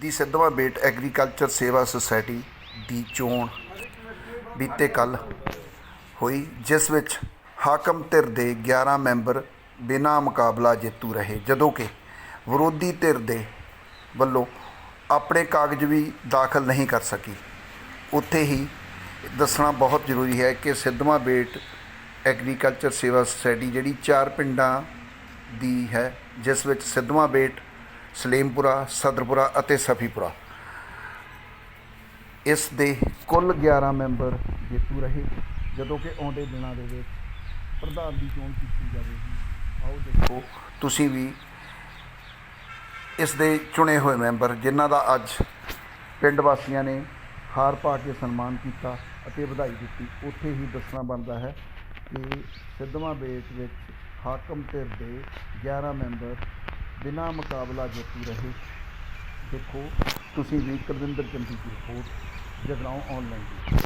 ਦੀ Sidhwan Bet agriculture ਸੇਵਾ society ਦੀ ਚੋਣ ਬੀਤੇ ਕੱਲ ਹੋਈ, ਜਿਸ ਵਿੱਚ ਹਾਕਮ ਧਿਰ ਦੇ 11 ਮੈਂਬਰ ਬਿਨਾਂ ਮੁਕਾਬਲਾ ਜੇਤੂ ਰਹੇ, ਜਦੋਂ ਕਿ ਵਿਰੋਧੀ ਧਿਰ ਦੇ ਵੱਲੋਂ ਆਪਣੇ ਕਾਗਜ਼ ਵੀ ਦਾਖਲ ਨਹੀਂ ਕਰ ਸਕੀ। ਉੱਥੇ ਹੀ ਦੱਸਣਾ ਬਹੁਤ ਜ਼ਰੂਰੀ ਹੈ ਕਿ ਸਿੱਧਵਾਂ ਬੇਟ ਐਗਰੀਕਲਚਰ ਸੇਵਾ ਸੁਸਾਇਟੀ ਜਿਹੜੀ ਚਾਰ ਪਿੰਡਾਂ ਦੀ ਹੈ, ਜਿਸ ਵਿੱਚ ਸਿੱਧਵਾਂ ਬੇਟ ਸਲੇਮਪੁਰਾ, ਸਦਰਪੁਰਾ ਅਤੇ ਸਫੀਪੁਰਾ। ਇਸ ਦੇ ਕੁੱਲ 11 ਮੈਂਬਰ ਜੇਤੂ ਰਹੇ, ਜਦੋਂ ਕਿ ਆਉਂਦੇ ਦਿਨਾਂ ਦੇ ਵਿੱਚ ਪ੍ਰਧਾਨ ਦੀ ਚੋਣ ਕੀਤੀ ਜਾਵੇਗੀ। ਆਓ ਦੇਖੋ, ਤੁਸੀਂ ਵੀ ਇਸ ਦੇ ਚੁਣੇ ਹੋਏ ਮੈਂਬਰ, ਜਿਨ੍ਹਾਂ ਦਾ ਅੱਜ ਪਿੰਡ ਵਾਸੀਆਂ ਨੇ ਹਾਰ ਪਾ ਕੇ ਸਨਮਾਨ ਕੀਤਾ ਅਤੇ ਵਧਾਈ ਦਿੱਤੀ, ਉੱਥੇ ਹੀ ਦੱਸਣਾ ਬਣਦਾ ਹੈ ਕਿ ਸਿੱਧਵਾਂ ਬੇਟ ਵਿੱਚ ਹਾਕਮ ਧਿਰ ਦੇ 11 ਮੈਂਬਰ ਬਿਨਾਂ ਮੁਕਾਬਲਾ ਜੇਤੂ ਰਹੇ। ਦੇਖੋ ਤੁਸੀਂ ਵੀ ਕੁਲਵਿੰਦਰ ਚੰਦੀ ਦੀ ਰਿਪੋਰਟ ਜਗਰਾਉਂ ਆਨਲਾਈਨ ਦੀ